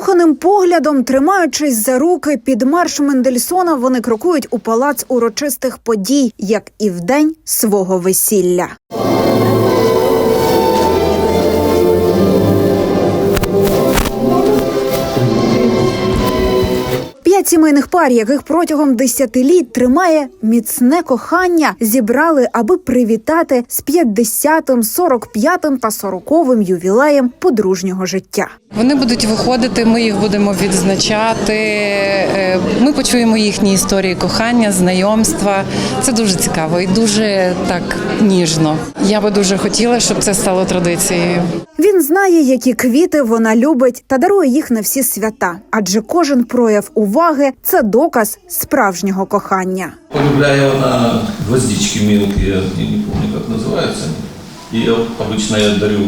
Закоханим поглядом, тримаючись за руки під марш Мендельсона, вони крокують у палац урочистих подій, як і в день свого весілля. П'ять сімейних пар, яких протягом десятиліть тримає міцне кохання, зібрали, аби привітати з 50-м, 45-м та 40-м ювілеєм подружнього життя. Вони будуть виходити, ми їх будемо відзначати. е, Ми почуємо їхні історії кохання, знайомства. Це дуже цікаво і дуже так ніжно. Я би дуже хотіла, щоб це стало традицією. Він знає, які квіти вона любить та дарує їх на всі свята, адже кожен прояв уваги це доказ справжнього кохання. Полюбляю она гвоздички мелкие, я не помню, как называются. И я обычно я дарю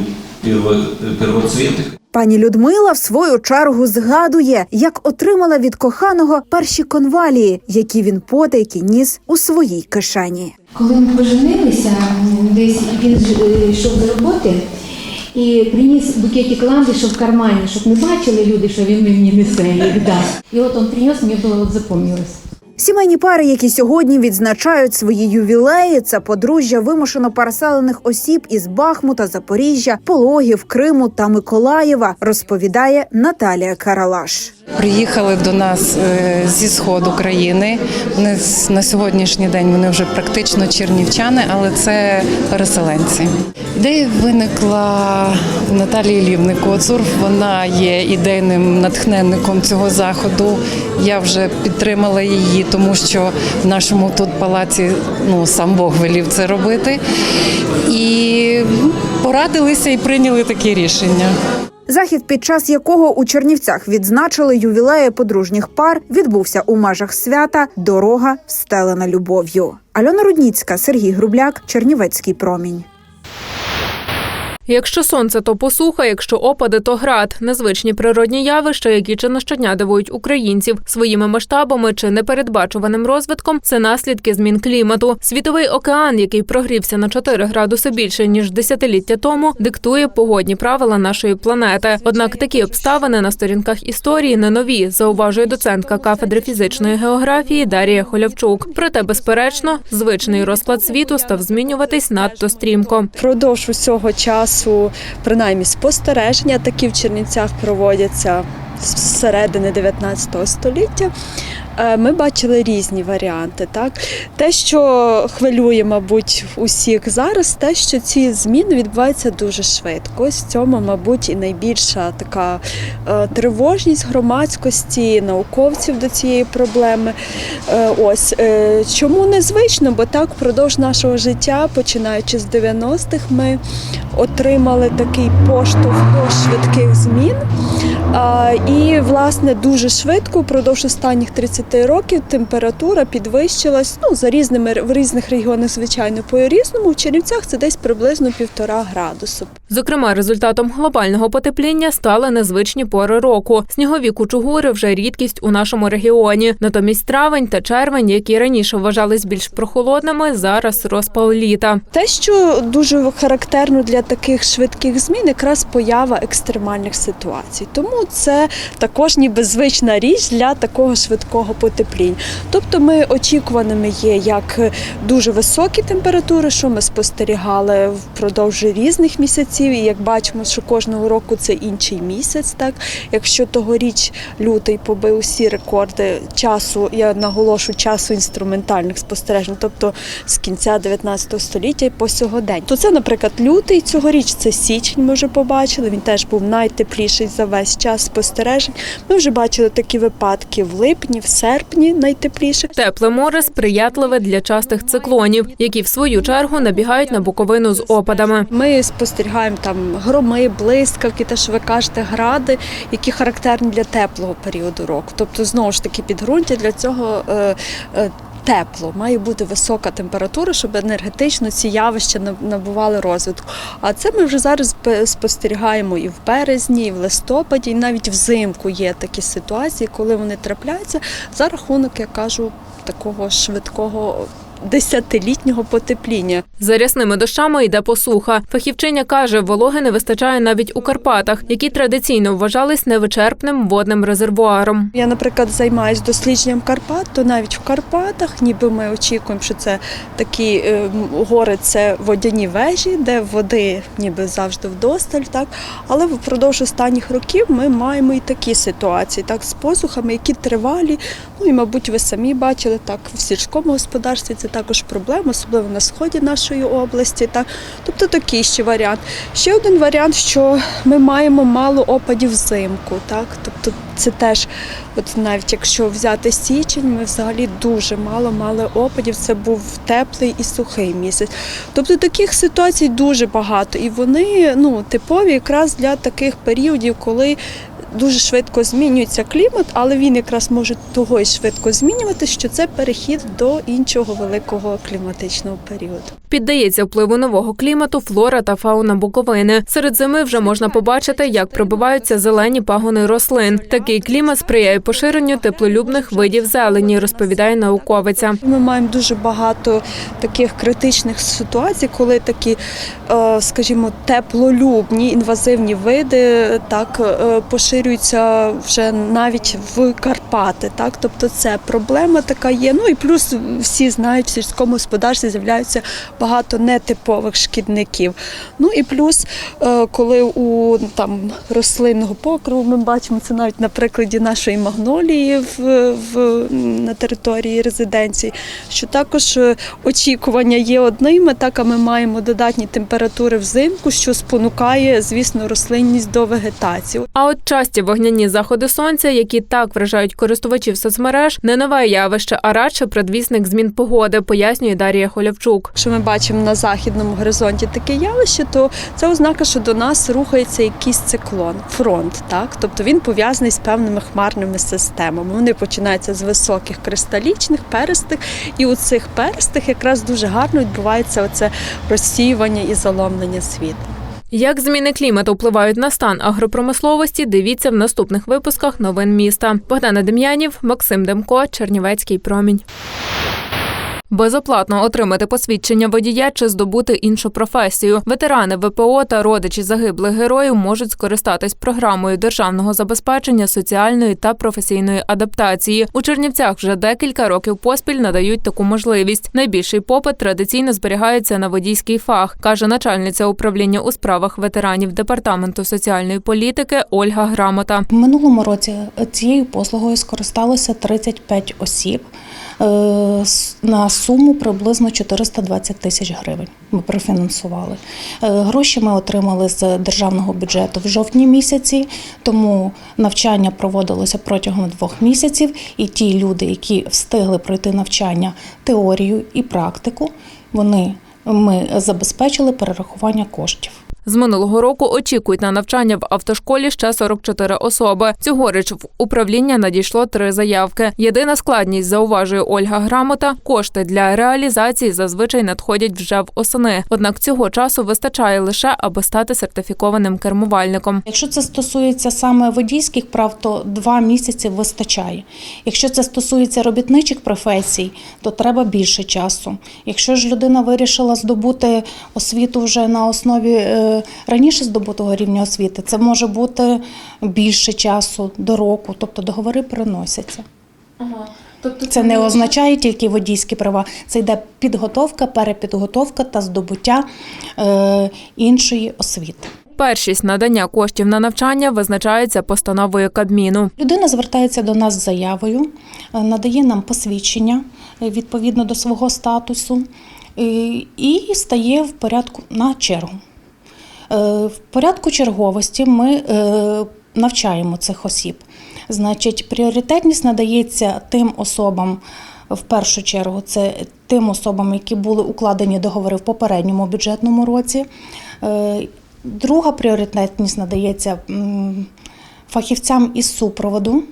перво- первоцветы. Пані Людмила в свою чергу згадує, як отримала від коханого перші конвалії, які він потайки ніс у своїй кишені. Коли ми поженилися, десь він ж, е, йшов з роботи і приніс букетик ландиша в кармані, щоб не бачили люди, що він мені несе їх Да. І от він приніс, мені було от запам'яталось. Сімейні пари, які сьогодні відзначають свої ювілеї, це подружжя вимушено переселених осіб із Бахмута, Запоріжжя, Пологів, Криму та Миколаєва, розповідає Наталія Каралаш. Приїхали до нас е, зі сходу країни. Вони на сьогоднішній день вони вже практично чернівчани, але це переселенці. Ідея виникла в Наталії Лівни Коцур. Вона є ідейним натхненником цього заходу. Я вже підтримала її, тому що в нашому тут палаці ну сам Бог велів це робити. І порадилися і прийняли таке рішення. Захід, під час якого у Чернівцях відзначили ювілеї подружніх пар, відбувся у межах свята Дорога встелена любов'ю. Альона Рудніцька, Сергій Грубляк, Чернівецький промінь. Якщо сонце, то посуха, якщо опади, то град. Незвичні природні явища, які чи не щодня дивують українців своїми масштабами чи непередбачуваним розвитком, це наслідки змін клімату. Світовий океан, який прогрівся на 4 градуси більше ніж десятиліття тому, диктує погодні правила нашої планети. Однак такі обставини на сторінках історії не нові, зауважує доцентка кафедри фізичної географії Дарія Холявчук. Проте, безперечно, звичний розклад світу став змінюватись надто стрімко. Впродовж усього часу, принаймні спостереження такі в Чернівцях проводяться з середини 19 століття. Е, Ми бачили різні варіанти. Так? Те, що хвилює, мабуть, усіх зараз, те, що ці зміни відбуваються дуже швидко. Ось в цьому, мабуть, і найбільша така е, тривожність громадськості, науковців до цієї проблеми. Е, Ось чому незвично? Бо так впродовж нашого життя, починаючи з 90-х, ми отримали такий поштовх до швидких змін. І, власне, дуже швидко, впродовж останніх 30 років, температура підвищилась ну, за різними в різних регіонах, звичайно, по-різному. В Чернівцях це десь приблизно півтора градусу. Зокрема, результатом глобального потепління стали незвичні пори року. Снігові кучугури вже рідкість у нашому регіоні. Натомість травень та червень, які раніше вважались більш прохолодними, зараз розпал літа. Те, що дуже характерно для таких швидких змін, якраз поява екстремальних ситуацій. Тому це також ніби звична річ для такого швидкого потепління. Тобто ми очікуваними є як дуже високі температури, що ми спостерігали впродовж різних місяців, і як бачимо, що кожного року це інший місяць. Так, якщо тогоріч лютий побив усі рекорди часу, я наголошу часу інструментальних спостережень, тобто з кінця 19 століття і по сьогодень. То це, наприклад, лютий цьогоріч, це січень. Ми вже побачили. Він теж був найтепліший за весь час спостережень. Ми вже бачили такі випадки в липні, в серпні найтепліше. Тепле море сприятливе для частих циклонів, які в свою чергу набігають на Буковину з опадами. Ми спостерігаємо там громи, блискавки, те, що ви кажете, гради, які характерні для теплого періоду року. Тобто, знову ж таки, підґрунтя для цього. Е, е, Тепло, має бути висока температура, щоб енергетично ці явища наб- набували розвитку. А це ми вже зараз спостерігаємо і в березні, і в листопаді, і навіть взимку є такі ситуації, коли вони трапляються за рахунок, я кажу, такого швидкого десятилітнього потепління. За рясними дощами йде посуха. Фахівчиня каже, вологи не вистачає навіть у Карпатах, які традиційно вважались невичерпним водним резервуаром. Я, наприклад, займаюся дослідженням Карпат, то навіть в Карпатах, ніби ми очікуємо, що це такі е, гори, це водяні вежі, де води ніби завжди вдосталь, так але впродовж останніх років ми маємо і такі ситуації, так з посухами, які тривалі. Ну і мабуть, ви самі бачили так в сільському господарстві. Це також проблема, особливо на сході нашої області. Так, тобто такий ще варіант. Ще один варіант, що ми маємо мало опадів взимку, так тобто це теж, от навіть якщо взяти січень, ми взагалі дуже мало мали опадів. Це був теплий і сухий місяць. Тобто таких ситуацій дуже багато, і вони ну типові якраз для таких періодів, коли. Дуже швидко змінюється клімат, але він якраз може того й швидко змінювати, що це перехід до іншого великого кліматичного періоду. Піддається впливу нового клімату флора та фауна Буковини. Серед зими вже можна побачити, як пробиваються зелені пагони рослин. Такий клімат сприяє поширенню теплолюбних видів зелені, розповідає науковиця. Ми маємо дуже багато таких критичних ситуацій, коли такі, е, скажімо, теплолюбні інвазивні види так е, поширюються вже навіть в Карпати. Так, тобто це проблема така є. Ну і плюс всі знають, в сільському господарстві з'являються багато нетипових шкідників. Ну і плюс, е, коли у там рослинного покриву ми бачимо це навіть на прикладі нашої магнолії в, в на території резиденції, що також е, очікування є одними, так а ми маємо додатні температури взимку, що спонукає, звісно, рослинність до вегетації. А от часті вогняні заходи сонця, які так вражають користувачів соцмереж, не нове явище, а радше предвісник змін погоди, пояснює Дар'я Холявчук. Якщо ми бачимо на західному горизонті таке явище, то це ознака, що до нас рухається якийсь циклон, фронт. Так? Тобто він пов'язаний з певними хмарними системами. Вони починаються з високих кристалічних, перистих, і у цих перистих якраз дуже гарно відбувається оце розсіювання і заломлення світла. Як зміни клімату впливають на стан агропромисловості, дивіться в наступних випусках новин міста. Богдана Дем'янів, Максим Демко, Чернівецький промінь. Безоплатно отримати посвідчення водія чи здобути іншу професію. Ветерани ВПО та родичі загиблих героїв можуть скористатись програмою державного забезпечення соціальної та професійної адаптації. У Чернівцях вже декілька років поспіль надають таку можливість. Найбільший попит традиційно зберігається на водійський фах, каже начальниця управління у справах ветеранів департаменту соціальної політики Ольга Грамота. В минулому році цією послугою скористалося 35 осіб на суму приблизно 420 тисяч гривень. Ми профінансували. Е, Гроші ми отримали з державного бюджету в жовтні місяці, тому навчання проводилося протягом двох місяців. І ті люди, які встигли пройти навчання теорію і практику, вони ми забезпечили перерахування коштів. З минулого року очікують на навчання в автошколі ще 44 особи. Цьогоріч в управління надійшло три заявки. Єдина складність, зауважує Ольга Грамота, кошти для реалізації зазвичай надходять вже в осени. Однак цього часу вистачає лише, аби стати сертифікованим кермувальником. Якщо це стосується саме водійських прав, то два місяці вистачає. Якщо це стосується робітничих професій, то треба більше часу. Якщо ж людина вирішила здобути освіту вже на основі е, раніше здобутого рівня освіти, це може бути більше часу до року, тобто договори переносяться. Це не означає тільки водійські права, це йде підготовка, перепідготовка та здобуття е, іншої освіти. Першість надання коштів на навчання визначається постановою Кабміну. Людина звертається до нас з заявою, е, надає нам посвідчення е, відповідно до свого статусу е, і стає в порядку на чергу. Е, В порядку черговості ми е, навчаємо цих осіб. Значить, пріоритетність надається тим особам. В першу чергу це тим особам, які були укладені договори в попередньому бюджетному році. Е, Друга пріоритетність надається фахівцям із супроводу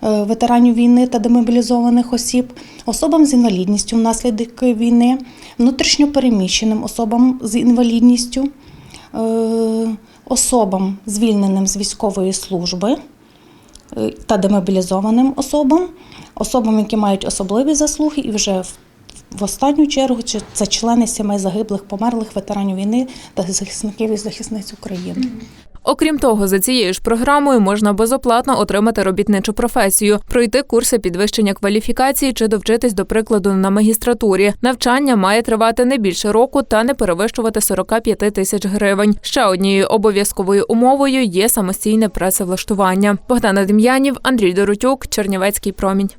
ветеранів війни та демобілізованих осіб, особам з інвалідністю внаслідок війни, внутрішньопереміщеним особам з інвалідністю, особам, звільненим з військової служби е, та демобілізованим особам, особам, які мають особливі заслуги і вже в останню чергу це члени сімей загиблих, померлих ветеранів війни та захисників і захисниць України. Окрім того, за цією ж програмою можна безоплатно отримати робітничу професію, пройти курси підвищення кваліфікації чи довчитись, до прикладу, на магістратурі. Навчання має тривати не більше року та не перевищувати 45 тисяч гривень. Ще однією обов'язковою умовою є самостійне працевлаштування. Богдана Дем'янів, Андрій Доротюк, Чернівецький промінь.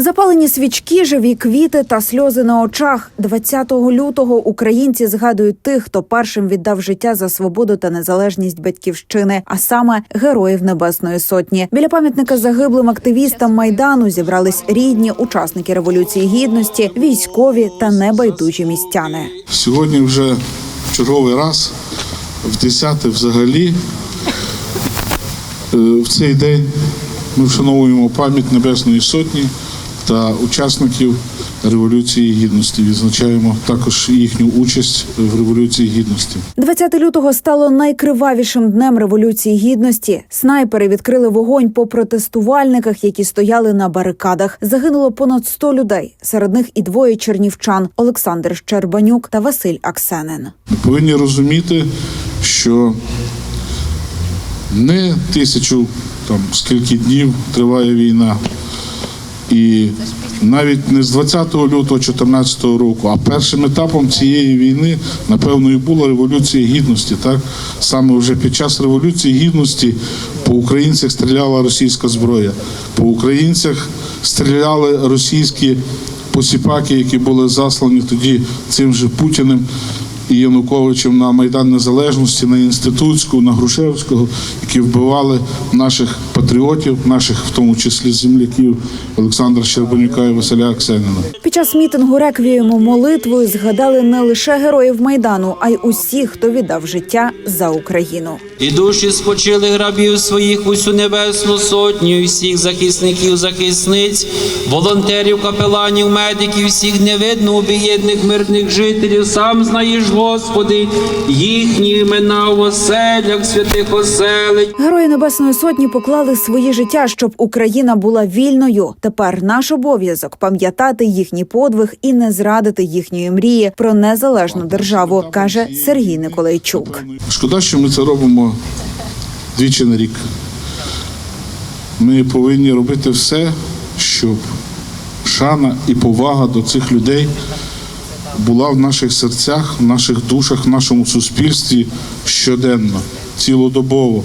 Запалені свічки, живі квіти та сльози на очах. 20 лютого українці згадують тих, хто першим віддав життя за свободу та незалежність батьківщини, а саме героїв Небесної Сотні. Біля пам'ятника загиблим активістам майдану зібрались рідні, учасники революції гідності, військові та небайдужі містяни. Сьогодні вже черговий раз, в 10 взагалі, е, в цей день ми вшановуємо пам'ять Небесної Сотні та учасників Революції Гідності. Відзначаємо також їхню участь в Революції Гідності. 20 лютого стало найкривавішим днем революції гідності. Снайпери відкрили вогонь по протестувальниках, які стояли на барикадах. Загинуло понад 100 людей. Серед них і двоє чернівчан Олександр Щербанюк та Василь Аксенин. Ми повинні розуміти, що не тисячу там скільки днів триває війна, і навіть не з 20 лютого 2014 року, а першим етапом цієї війни, напевно, і була революція гідності. Так саме вже під час революції гідності по українцях стріляла російська зброя, по українцях стріляли російські посіпаки, які були заслані тоді цим же Путіним і Януковичем на Майдан Незалежності, на Інститутську, на Грушевського, які вбивали наших патріотів, наших в тому числі земляків Олександра Щербанюка і Василя Аксенина. Під час мітингу реквієму молитвою згадали не лише героїв майдану, а й усіх, хто віддав життя за Україну. І душі спочили грабів своїх усю небесну сотню, всіх захисників, захисниць, волонтерів, капеланів, медиків, всіх невидно убієдних мирних жителів. Сам знаєш, Господи, їхні імена в оселях, святих оселень. Герої Небесної Сотні поклали свої життя, щоб Україна була вільною. Тепер наш обов'язок пам'ятати їхній подвиг і не зрадити їхньої мрії про незалежну державу, каже Сергій Николайчук. Шкода, що ми це робимо двічі на рік. Ми повинні робити все, щоб шана і повага до цих людей була в наших серцях, в наших душах, в нашому суспільстві щоденно, цілодобово,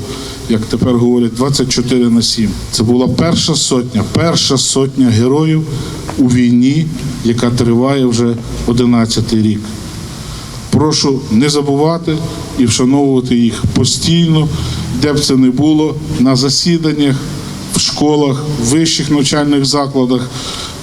як тепер говорять, 24 на 7. Це була перша сотня, перша сотня героїв у війні, яка триває вже 11 рік. Прошу не забувати і вшановувати їх постійно, де б це не було, на засіданнях, в школах, в вищих навчальних закладах,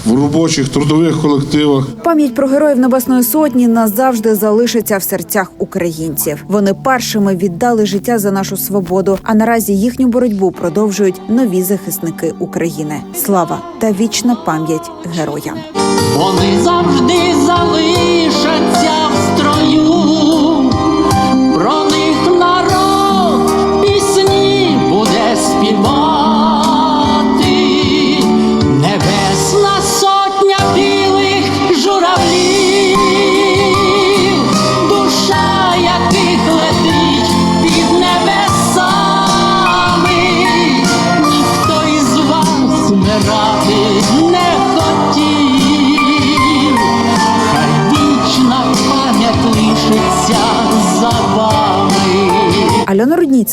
в робочих трудових колективах. Пам'ять про героїв Небесної Сотні назавжди залишиться в серцях українців. Вони першими віддали життя за нашу свободу. А наразі їхню боротьбу продовжують нові захисники України. Слава та вічна пам'ять героям. Вони завжди залишаться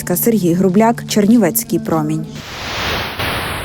Альона Сергій Грубляк, Чернівецький промінь.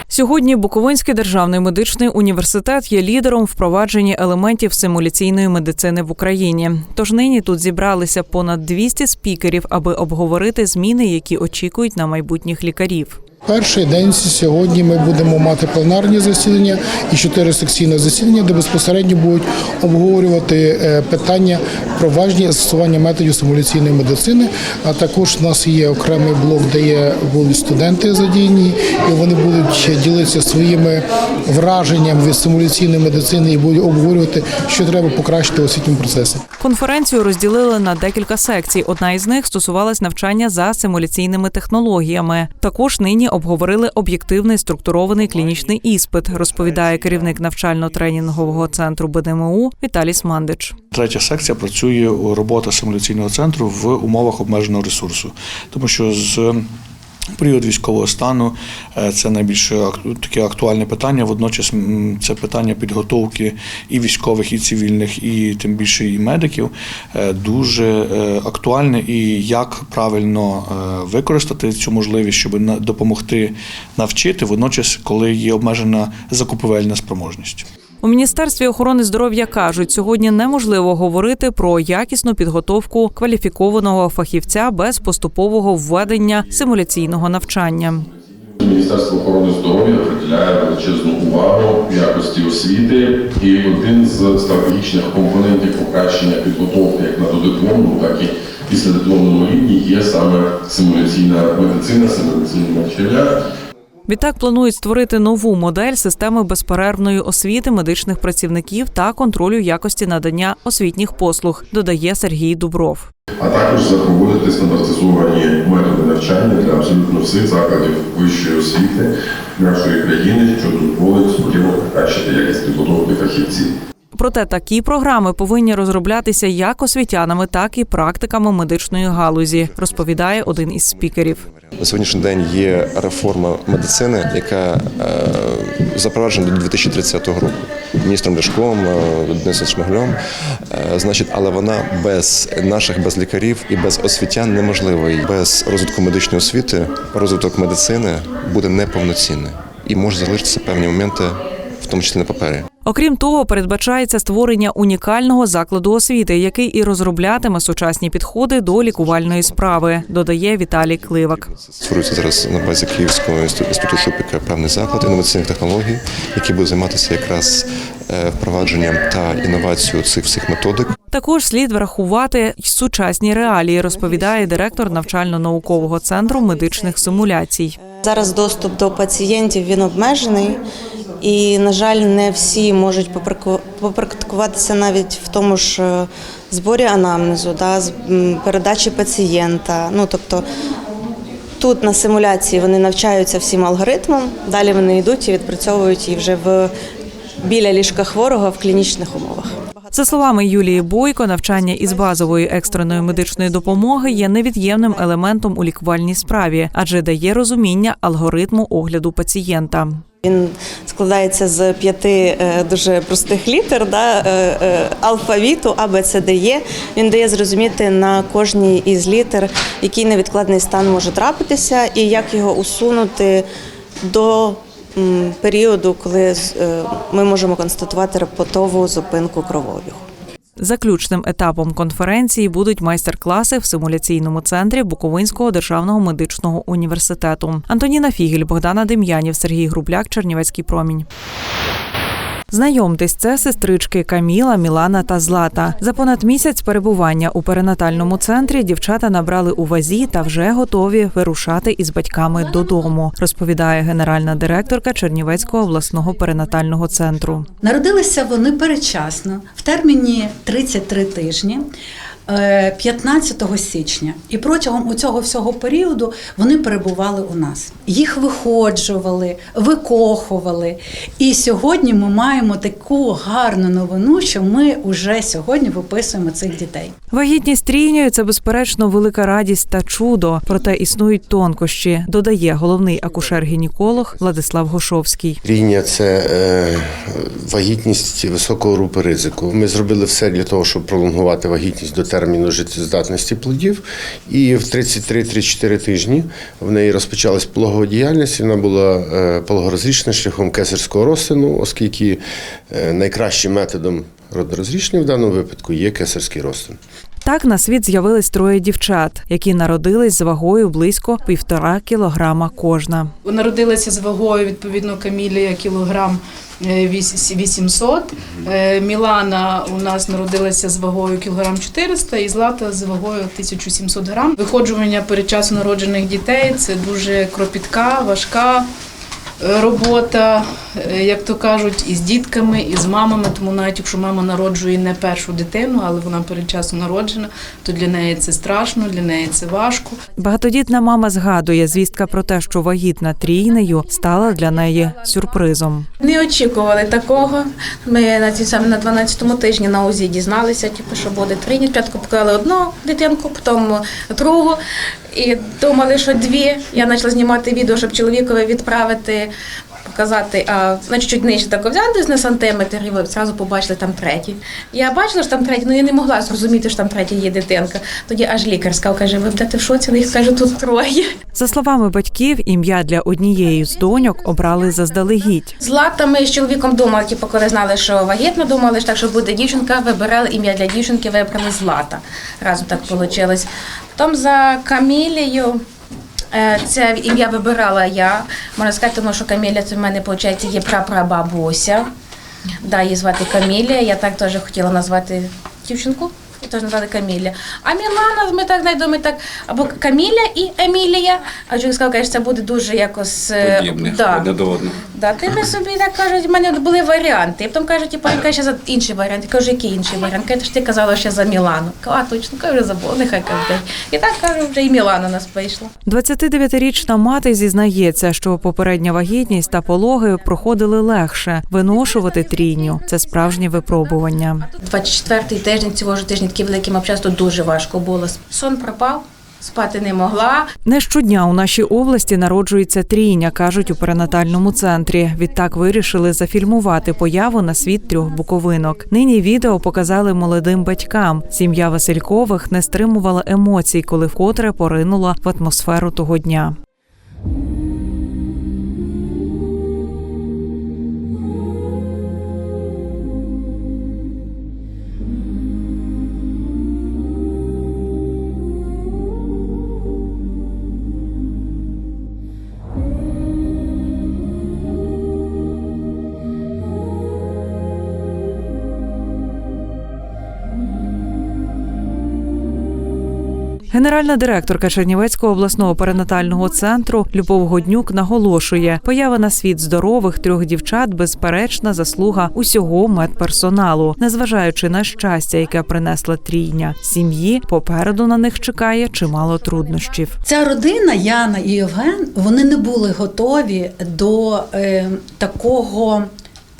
Сьогодні Буковинський державний медичний університет є лідером впровадженні елементів симуляційної медицини в Україні. Тож нині тут зібралися понад 200 спікерів, аби обговорити зміни, які очікують на майбутніх лікарів. Перший день сьогодні ми будемо мати пленарні засідання і чотири секційні засідання, де безпосередньо будуть обговорювати е, питання провадження і застосування методів симуляційної медицини. А також у нас є окремий блок, де є будуть студенти задіяні, і вони будуть ділитися своїми враженнями від симуляційної медицини і будуть обговорювати, що треба покращити в освітньому процесі. Конференцію розділили на декілька секцій. Одна із них стосувалась навчання за симуляційними технологіями. Також нині обговорили об'єктивний структурований клінічний іспит, розповідає керівник навчально-тренінгового центру БДМУ Віталій Смандич. Третя секція працює робота симуляційного центру в умовах обмеженого ресурсу, тому що з період військового стану е, це найбільш ак- таке актуальне питання. Водночас це питання підготовки і військових, і цивільних, і тим більше і медиків е, дуже е, актуальне. І як правильно використати цю можливість, щоб допомогти навчити, водночас, коли є обмежена закупівельна спроможність. У міністерстві охорони здоров'я кажуть, сьогодні неможливо говорити про якісну підготовку кваліфікованого фахівця без поступового введення симуляційного навчання. Міністерство охорони здоров'я приділяє величезну увагу якості освіти, і один з стратегічних компонентів покращення підготовки як на додипломному, так і післядипломному рівні є саме симуляційна медицина, симуляційне навчання. Відтак планують створити нову модель системи безперервної освіти медичних працівників та контролю якості надання освітніх послуг, додає Сергій Дубров. а також запроводити стандартизовані методи навчання для абсолютно всіх закладів вищої освіти нашої країни, що дозволить суттєво покращити якість підготовки фахівців. Проте такі програми повинні розроблятися як освітянами, так і практиками медичної галузі, розповідає один із спікерів. На сьогоднішній день є реформа медицини, яка е, запроваджена до 2030 року міністром Ляшком, е, Денисом Шмиглем. Е, значить, але вона без наших, без лікарів і без освітян неможлива. Без розвитку медичної освіти розвиток медицини буде неповноцінний і може залишитися певні моменти, тому числі на папері. Окрім того, передбачається створення унікального закладу освіти, який і розроблятиме сучасні підходи до лікувальної справи, додає Віталій Кливак. Створюється зараз на базі Київського інституту Шупіка певний заклад інноваційних технологій, який буде займатися якраз е, впровадженням та інновацією цих всіх методик. Також слід врахувати й сучасні реалії, розповідає директор навчально-наукового центру медичних симуляцій. Зараз доступ до пацієнтів він обмежений, і, на жаль, не всі можуть попрактикуватися навіть в тому ж е, зборі анамнезу, да, передачі пацієнта. Ну тобто тут на симуляції вони навчаються всім алгоритмам, далі вони йдуть і відпрацьовують її вже в біля ліжка хворого в клінічних умовах. За словами Юлії Бойко, навчання із базової екстреної медичної допомоги є невід'ємним елементом у лікувальній справі, адже дає розуміння алгоритму огляду пацієнта. Він складається з п'яти е, дуже простих літер да, е, е, алфавіту А, Б, С. Він дає зрозуміти на кожній із літер, який невідкладний стан може трапитися, і як його усунути до періоду, коли ми можемо констатувати репотову зупинку кровообігу. Заключним етапом конференції будуть майстер-класи в симуляційному центрі Буковинського державного медичного університету. Антоніна Фігель, Богдана Дем'янів, Сергій Грубляк, Чернівецький промінь. Знайомтесь, це сестрички Каміла, Мілана та Злата. За понад місяць перебування у перинатальному центрі дівчата набрали у вазі та вже готові вирушати із батьками додому, розповідає генеральна директорка Чернівецького обласного перинатального центру. Народилися вони передчасно в терміні 33 тижні. Е, 15 січня, і протягом у цього всього періоду вони перебували у нас. Їх виходжували, викохували. І сьогодні ми маємо таку гарну новину, що ми вже сьогодні виписуємо цих дітей. Вагітність трійньою – це безперечно велика радість та чудо. Проте існують тонкощі, додає головний акушер-гінеколог Владислав Гошовський. Трійня це е, вагітність високого групи ризику. Ми зробили все для того, щоб пролонгувати вагітність до терміну життєздатності плодів. І в 33-34 тижні в неї розпочалась пологова діяльність. Вона була пологорозрічна шляхом кесарського розтину, оскільки е, найкращим методом родорозрішення в даному випадку є кесарський розтин. Так на світ з'явились троє дівчат, які народились з вагою близько півтора кілограма кожна. Народилася з вагою відповідно Камілія кілограм е, 800. Е, Мілана у нас народилася з вагою кілограм 400 і Злата з вагою 1700 грам. Виходжування перед часу народжених дітей це дуже кропітка, важка е, робота, е, як то кажуть, із дітками, і з мамами. Тому навіть якщо мама народжує не першу дитину, але вона передчасно народжена, то для неї це страшно, для неї це важко. Багатодітна мама згадує, звістка про те, що вагітна трійнею, стала для неї сюрпризом. Не очікували такого. Ми на цій саме на 12-му тижні на УЗІ дізналися, типу, що буде трійні. Спочатку показали одну дитинку, потім другу. І думали, що дві. Я почала знімати відео, щоб чоловікові відправити, показати, а на чуть нижче так взяти на сантиметр, і ви одразу побачили там третій. Я бачила, що там третій, але я не могла зрозуміти, що там третя є дитинка. Тоді аж лікар сказав, каже, ви будете в шоці, але їх каже, тут троє. За словами батьків, ім'я для однієї з доньок обрали заздалегідь. Злата ми з чоловіком думали, типу, коли знали, що вагітна, думали, що так, що буде дівчинка, вибирали ім'я для дівчинки, вибрали Злата. Разом так вийшло. Потім за Камілію. Е, Це ім'я вибирала я. Можна сказати, тому що Камілія це в мене, виходить, є прапрабабуся. Да, її звати Камілія. Я так теж хотіла назвати дівчинку. І теж назвали Камілія. А Мілана, ми так знайдемо так, або Каміля і Емілія. А чоловік сказав, що це буде дуже якось. е, Подібних да. одне до одного. Да, ти би собі так кажуть, в мене були варіанти. І потім кажуть, типу, яка ще за інший варіант. Я кажу, який інший варіант? Каже, ти казала ще за Мілану. Кажу, А, точно, кажу, забула, нехай каже. І так кажу, вже і Мілана нас вийшла. 29-рична мати зізнається, що попередня вагітність та пологи проходили легше. Виношувати трійню це справжнє випробування. 24-й тиждень цього ж тижня такий великий мав часто дуже важко було. Сон пропав, спати не могла. Не щодня у нашій області народжується трійня, кажуть у перинатальному центрі. Відтак вирішили зафільмувати появу на світ трьох буковинок. Нині відео показали молодим батькам. Сім'я Василькових не стримувала емоцій, коли вкотре поринула в атмосферу того дня. Генеральна директорка Чернівецького обласного перинатального центру Любов Годнюк наголошує, поява на світ здорових трьох дівчат безперечна заслуга усього медперсоналу, незважаючи на щастя, яке принесла трійня сім'ї. Попереду на них чекає чимало труднощів. Ця родина, Яна і Євген, вони не були готові до е, такого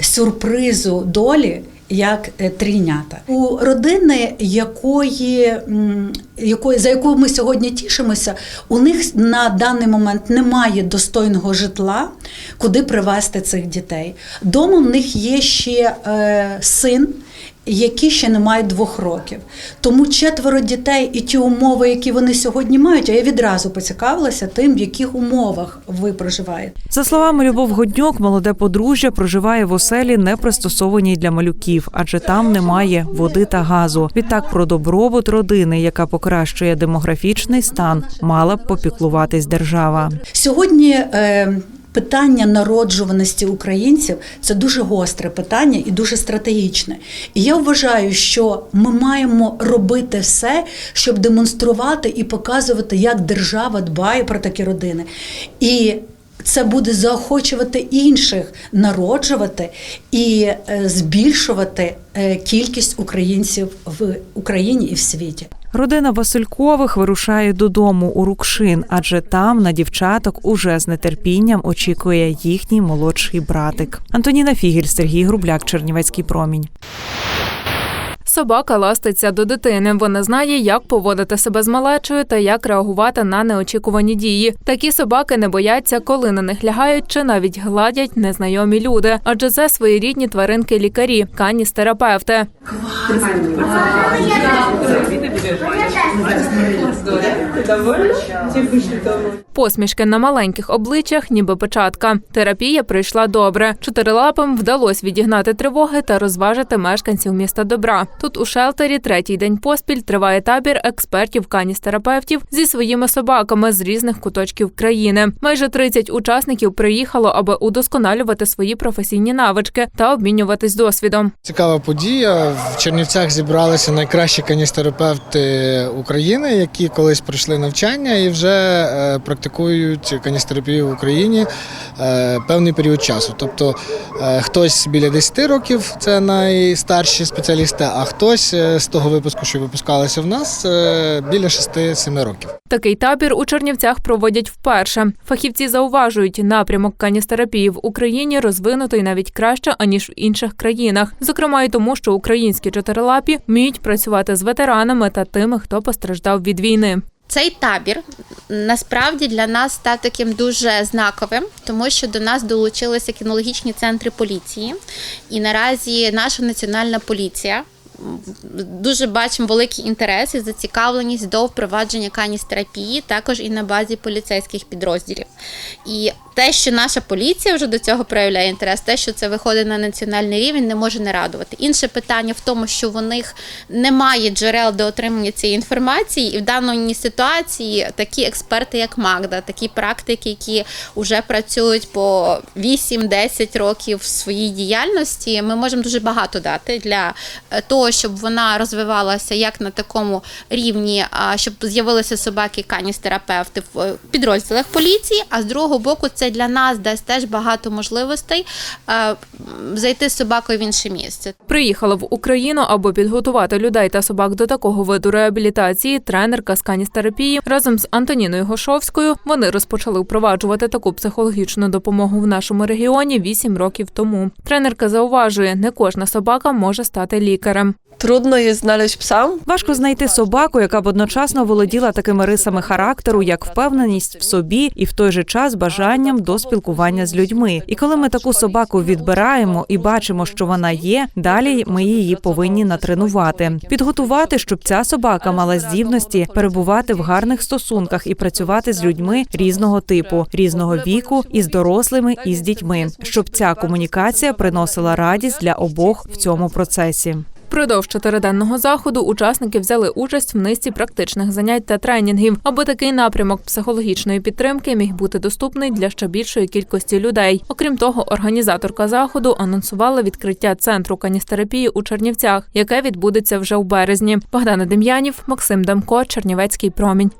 сюрпризу долі. Як е, трійнята у родини, якої, якої за якою ми сьогодні тішимося, у них на даний момент немає достойного житла, куди привезти цих дітей. Дома в них є ще е, син, які ще не мають двох років. Тому четверо дітей і ті умови, які вони сьогодні мають, а я відразу поцікавилася тим, в яких умовах ви проживаєте. За словами Любов Годнюк, молоде подружжя проживає в оселі, не пристосованій для малюків, адже там немає води та газу. Відтак про добробут родини, яка покращує демографічний стан, мала б попіклуватись держава. Сьогодні е, питання народжуваності українців це дуже гостре питання і дуже стратегічне. І я вважаю, що ми маємо робити все, щоб демонструвати і показувати, як держава дбає про такі родини. І це буде заохочувати інших народжувати і е, збільшувати е, кількість українців в Україні і в світі. Родина Василькових вирушає додому у Рукшин, адже там на дівчаток уже з нетерпінням очікує їхній молодший братик. Антоніна Фігель, Сергій Грубляк, Чернівецький промінь. Собака ластиться до дитини. Вона знає, як поводити себе з малечою та як реагувати на неочікувані дії. Такі собаки не бояться, коли на них лягають чи навіть гладять незнайомі люди, адже це своєрідні тваринки лікарі, каністерапевти. Посмішки на маленьких обличчях, ніби печатка. Терапія прийшла добре. Чотирилапим вдалося відігнати тривоги та розважити мешканців міста добра. Тут у шелтері третій день поспіль триває табір експертів каністерапевтів зі своїми собаками з різних куточків країни. Майже 30 учасників приїхало, аби удосконалювати свої професійні навички та обмінюватись досвідом. Цікава подія. В Чернівцях зібралися найкращі каністерапевти України, які колись пройшли навчання і вже е, практикують каністерапію в Україні е, певний період часу. Тобто е, хтось біля 10 років це найстарші спеціалісти, а хтось е, з того випуску, що випускалися в нас, е, біля 6-7 років. Такий табір у Чернівцях проводять вперше. Фахівці зауважують, напрямок каністерапії в Україні розвинутий навіть краще аніж в інших країнах, зокрема й тому, що українські чотирилапі вміють працювати з ветеранами та тими, хто постраждав від війни. Цей табір насправді для нас став таким дуже знаковим, тому що до нас долучилися кінологічні центри поліції, і наразі наша національна поліція. Дуже бачимо великий інтерес і зацікавленість до впровадження каністерапії, також і на базі поліцейських підрозділів. І те, що наша поліція вже до цього проявляє інтерес, те, що це виходить на національний рівень, не може не радувати. Інше питання в тому, що в них немає джерел до отримання цієї інформації, і в даній ситуації такі експерти, як Магда, такі практики, які вже працюють по 8-10 років в своїй діяльності, ми можемо дуже багато дати для е, того, щоб вона розвивалася як на такому рівні, щоб з'явилися собаки каністерапевти в е, підрозділах поліції. А з другого боку, це для нас дасть теж багато можливостей е, зайти з собакою в інше місце. Приїхала в Україну, аби підготувати людей та собак до такого виду реабілітації. Тренерка з каністерапії разом з Антоніною Гошовською. Вони розпочали впроваджувати таку психологічну допомогу в нашому регіоні 8 років тому. Тренерка зауважує, не кожна собака може стати лікарем. Трудно є знaleźć psa. Важко знайти собаку, яка б одночасно володіла такими рисами характеру, як впевненість в собі, і в той же час бажанням до спілкування з людьми. І коли ми таку собаку відбираємо і бачимо, що вона є, далі ми її повинні натренувати, підготувати, щоб ця собака мала здібності перебувати в гарних стосунках і працювати з людьми різного типу, різного віку, і з дорослими, і з дітьми, щоб ця комунікація приносила радість для обох в цьому процесі. Впродовж чотириденного заходу учасники взяли участь в низці практичних занять та тренінгів, аби такий напрямок психологічної підтримки міг бути доступний для ще більшої кількості людей. Окрім того, організаторка заходу анонсувала відкриття центру каністерапії у Чернівцях, яке відбудеться вже у березні. Богдана Дем'янів, Максим Демко, Чернівецький промінь.